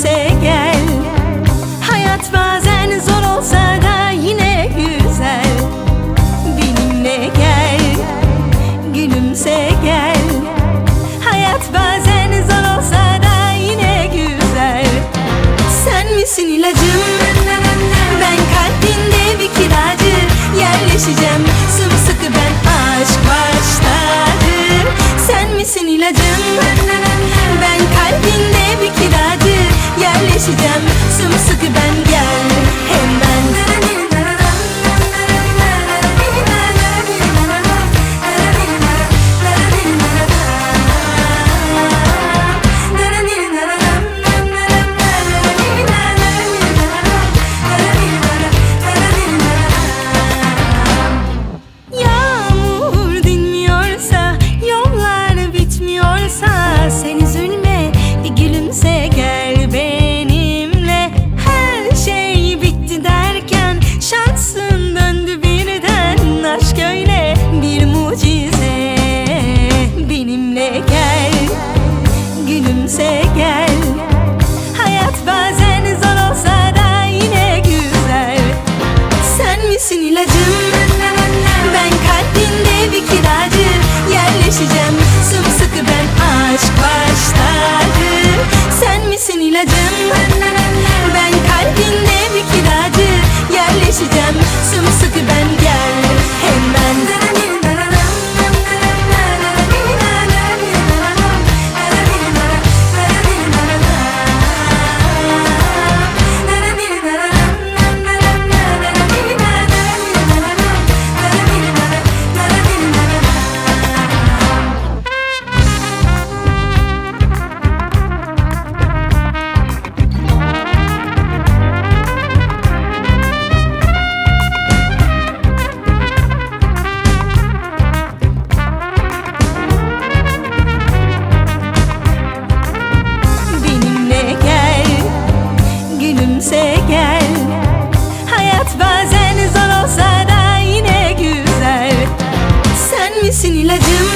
gelse gel. Hayat bazen zor olsa da yine güzel. Benimle gel Gülümse gel. accident gülümse gel Sinirledim